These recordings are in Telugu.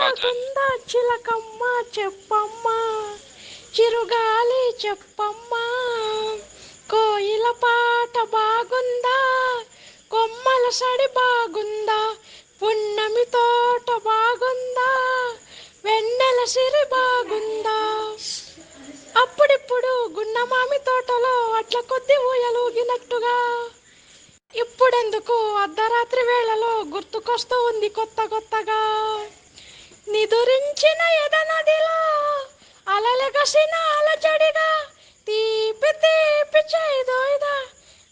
బాగుందా చిలకమ్మ చెప్పమ్మా చిరుగాలి చెప్పమ్మా. కోయిల పాట బాగుందా? కొమ్మల సడి బాగుందా? పున్నమి తోట బాగుందా? వెన్నెల సిరి బాగుందా? అప్పుడిప్పుడు గున్నమామి తోటలో అట్ల కొద్ది ఊయలూగినట్టుగా ఇప్పుడెందుకు అర్ధరాత్రి వేళలో గుర్తుకొస్తూ ఉంది కొత్త కొత్తగా? నిదురించిన ఎదనదిలో అలలగసిన అలజడిగా తీపి తీపి చేదోయిదా.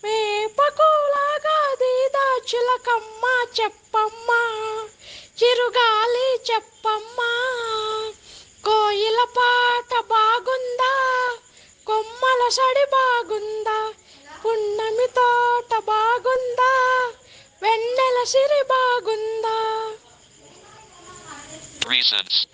వేపకులాగా దీదా చిలకమ్మ చెప్పమ్మా చిరుగాలి చెప్పమ్మా. కోయిల పాట బాగుందా? కొమ్మల సడి బాగుందా? పున్నమి తోట బాగుందా? వెన్నెల సిరి బాగుందా? reasons.